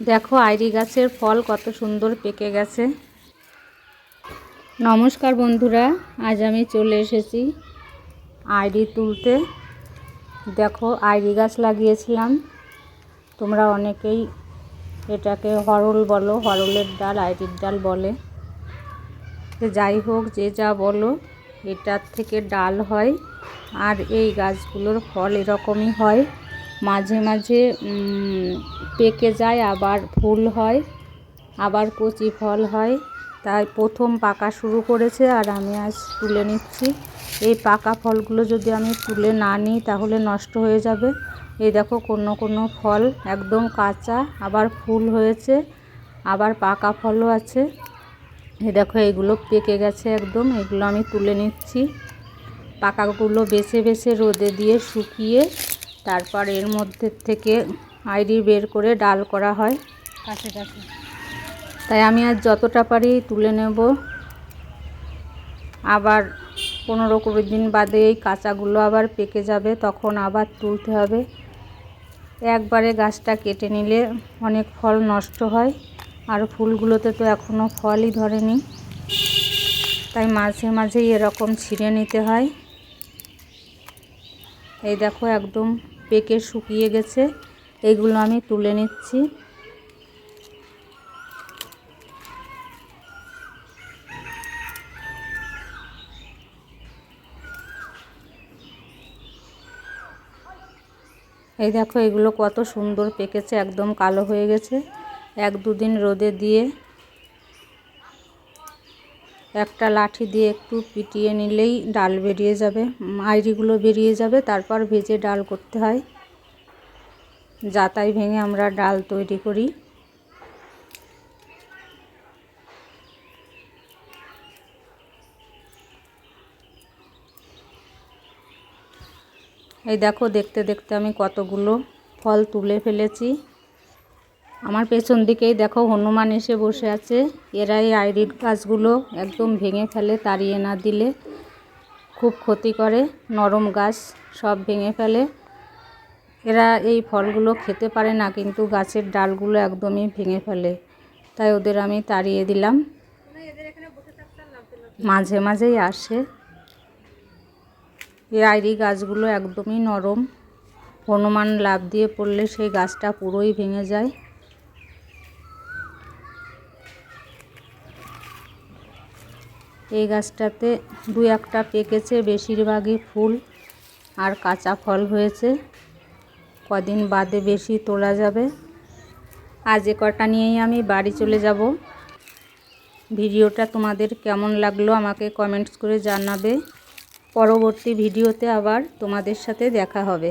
দেখো আইরি গাছের ফল কত সুন্দর পেকে গেছে। নমস্কার বন্ধুরা, আজ আমি চলে এসেছি আইরি তুলতে। দেখো আইরি গাছ লাগিয়েছিলাম। তোমরা অনেকেই এটাকে হরল বলো, হরলের ডাল, আইরির ডাল বলে। যাই হোক, যে যা বলো, এটার থেকে ডাল হয়। আর এই গাছগুলোর ফল এরকমই হয়। মাঝে মাঝে পেকে যায়, আবার ফুল হয়, আবার কচি ফল হয়। তাই প্রথম পাকা শুরু করেছে আর আমি আজ তুলে নিচ্ছি। এই পাকা ফলগুলো যদি আমি তুলে না নিই, তাহলে নষ্ট হয়ে যাবে। এই দেখো, কোনো কোনো ফল একদম কাঁচা, আবার ফুল হয়েছে, আবার পাকা ফলও আছে। এই দেখো এইগুলো পেকে গেছে একদম, এগুলো আমি তুলে নিচ্ছি। পাকাগুলো বেছে বেছে রোদে দিয়ে শুকিয়ে তারপর এর মধ্যে থেকে আইডি বের করে ডাল করা হয়। কাছে কাছে। তাই আমি আজ যতটা পারি তুলে নেব। আবার পনেরো কুড়ি দিন বাদে এই কাঁচাগুলো আবার পেকে যাবে তখন আবার তুলতে হবে। একবারে গাছটা কেটে নিলে অনেক ফল নষ্ট হয় আর ফুলগুলোতে তো এখনও ফলই ধরেনি। তাই মাঝে মাঝেই এরকম ছিঁড়ে নিতে হয়। এই দেখো একদম পেকে শুকিয়ে গেছে। এগুলো আমি তুলে নিচ্ছি। এই দেখো, এগুলো কত সুন্দর পেকেছে, একদম কালো হয়ে গেছে। এক দুদিন রোদে দিয়ে একটা লাঠি দিয়ে একটু পিটিয়ে নিলেই ডাল বেরিয়ে যাবে। আইরিগুলো বেরিয়ে যাবে, তারপর ভেজে ডাল করতে হয়। যাতাই ভেঙে আমরা ডাল তৈরি করি। এই দেখো, দেখতে দেখতে আমি কতগুলো ফল তুলে ফেলেছি। আমার পেছন দিকেই দেখো হনুমান এসে বসে আছে। এরা এই আইরির গাছগুলো একদম ভেঙে ফেলে, তাড়িয়ে না দিলে খুব ক্ষতি করে। নরম গাছ সব ভেঙে ফেলে। এরা এই ফলগুলো খেতে পারে না, কিন্তু গাছের ডালগুলো একদমই ভেঙে ফেলে। তাই ওদের আমি তাড়িয়ে দিলাম। মাঝে মাঝেই আসে। এই আইরি গাছগুলো একদমই নরম। হনুমান লাভ দিয়ে পড়লে সেই গাছটা পুরোই ভেঙে যায়। এই গাছটাতে দু একটা পেকেছে, বেশিরভাগই ফুল আর কাঁচা ফল হয়েছে। কদিন বাদে বেশি তোলা যাবে। আজ এ কটা নিয়েই আমি বাড়ি চলে যাব। ভিডিওটা তোমাদের কেমন লাগল আমাকে কমেন্টস করে জানাবে। পরবর্তী ভিডিওতে আবার তোমাদের সাথে দেখা হবে।